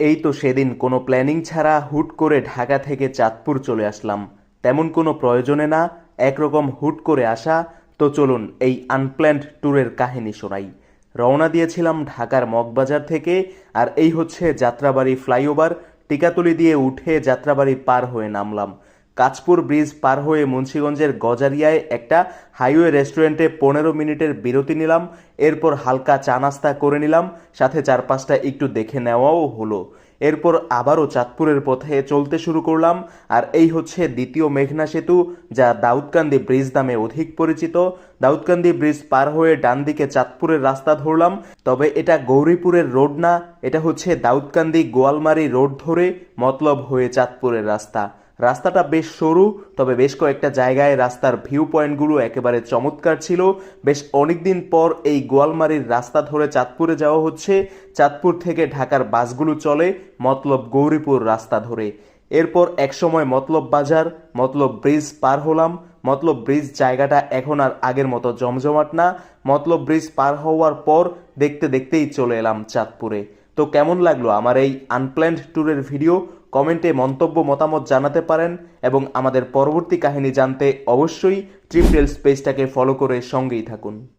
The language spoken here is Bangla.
এই তো সেদিন কোনো প্ল্যানিং ছাড়া হুট করে ঢাকা থেকে চাঁদপুর চলে আসলাম। তেমন কোনো প্রয়োজনে না, একরকম হুট করে আসা। তো চলুন এই আনপ্ল্যান্ড ট্যুরের কাহিনী শোনাই। রওনা দিয়েছিলাম ঢাকার মগবাজার থেকে, আর এই হচ্ছে যাত্রাবাড়ি ফ্লাইওভার। টিকাতলি দিয়ে উঠে যাত্রাবাড়ি পার হয়ে নামলাম। কাঁচপুর ব্রিজ পার হয়ে মুন্সীগঞ্জের গজারিয়ায় একটা হাইওয়ে রেস্টুরেন্টে পনেরো মিনিটের বিরতি নিলাম, এরপর হালকা চা নাস্তা করে নিলাম, সাথে চার পাঁচটা একটু দেখে নেওয়াও হলো। এরপর আবারও চাঁদপুরের পথে চলতে শুরু করলাম, আর এই হচ্ছে দ্বিতীয় মেঘনা সেতু, যা দাউদকান্দি ব্রিজ নামে অধিক পরিচিত। দাউদকান্দি ব্রিজ পার হয়ে ডান দিকে চাঁদপুরের রাস্তা ধরলাম, তবে এটা গৌরীপুরের রোড না, এটা হচ্ছে দাউদকান্দি গোয়ালমারি রোড ধরে মতলব হয়ে চাঁদপুরের রাস্তা। রাস্তাটা বেশ সরু, তবে বেশ কয়েকটা জায়গায় রাস্তার ভিউ পয়েন্টগুলো একেবারে চমৎকার ছিল। বেশ অনেকদিন পর এই গোয়ালমারির রাস্তা ধরে চাঁদপুরে যাওয়া হচ্ছে। চাঁদপুর থেকে ঢাকার বাসগুলো চলে মতলব গৌরীপুর রাস্তা ধরে। এরপর একসময় মতলব বাজার, মতলব ব্রিজ পার হলাম। মতলব ব্রিজ জায়গাটা এখন আর আগের মতো জমজমাট না। মতলব ব্রিজ পার হওয়ার পর দেখতে দেখতেই চলে এলাম চাঁদপুরে। তো কেমন লাগল আমার এই আনপ্ল্যান্ড ট্যুরের ভিডিও কমেন্টে মন্তব্য মতামত জানাতে পারেন এবং আমাদের পরবর্তী কাহিনী জানতে অবশ্যই ট্রিপ স্পেসটাকে ফলো করে সঙ্গেই থাকুন।